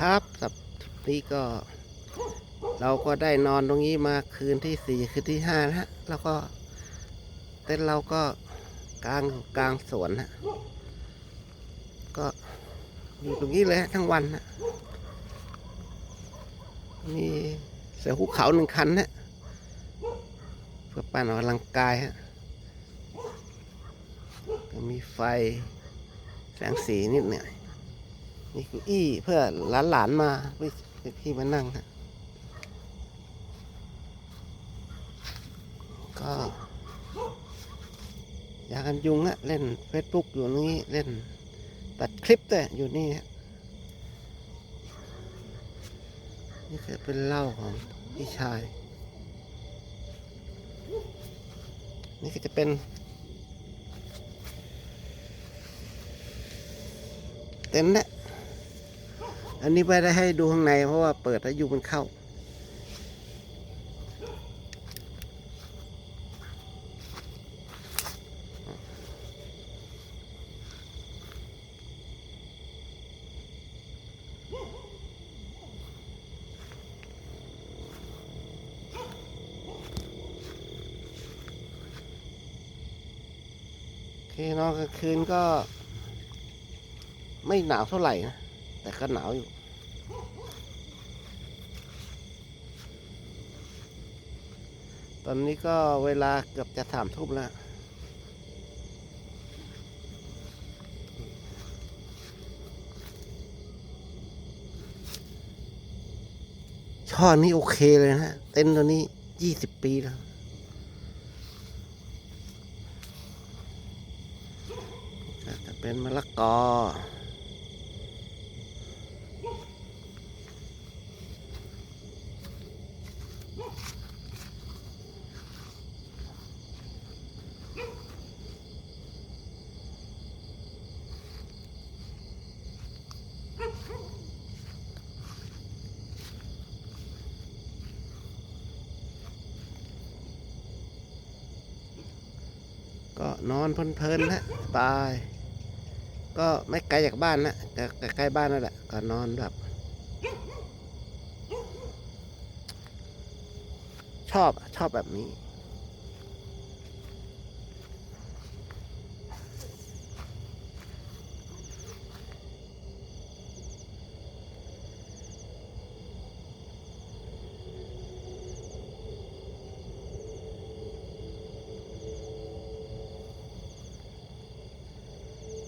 ครับสับนี้ก็ เราก็ได้นอนตรงนี้มาคืนที่สี่คืนที่ห้านะฮะแล้วก็เต้นเราก็กลางกลางสวนฮะก็อยู่ตรงนี้เลยทั้งวันฮะมีเสือภูเขาหนึ่งคันฮะเพื่อปั่นออกกำลังกายฮะก็มีไฟแสงสีนิดหน่อย นี่คืออี้เพื่อหลานๆมาเพื่อพี่มานั่งฮะก็ยากันยุงฮะเล่นเฟซบุ๊กอยู่นี่เล่นตัดคลิปด้วยอยู่นี่ฮะนี่คือเป็นเหล้าของพี่ชาย นี่ก็จะเป็น เต็นท์นะ อันนี้ไม่ได้ให้ดูข้างในเพราะว่าเปิดแล้วยุงมันเข้า โอเคนอนกลางคืนก็ไม่หนาวเท่าไหร่นะ แต่ก็หนาวอยู่ ตอนนี้ก็เวลาเกือบจะสามทุ่มแล้ว ช่อนี้โอเคเลยนะ เต็นตัวนี้ยี่สิบปีแล้วจะเป็นมะละกอ นอนเพลินๆนะสบาย ก็ไม่ไกลจากบ้านนะแต่ใกล้บ้านนั่นแหละก็นอนแบบ ชอบชอบแบบนี้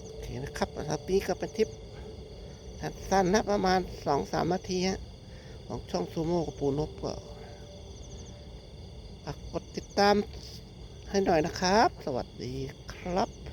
โอเครับสปีกับนี้ก็เป็นทริปสั้นๆนะประมาณสองสามนาทีฮะของช่องซูโม่กับปูนบก็ฝากกดติดตามให้หน่อยนะครับ สวัสดีครับ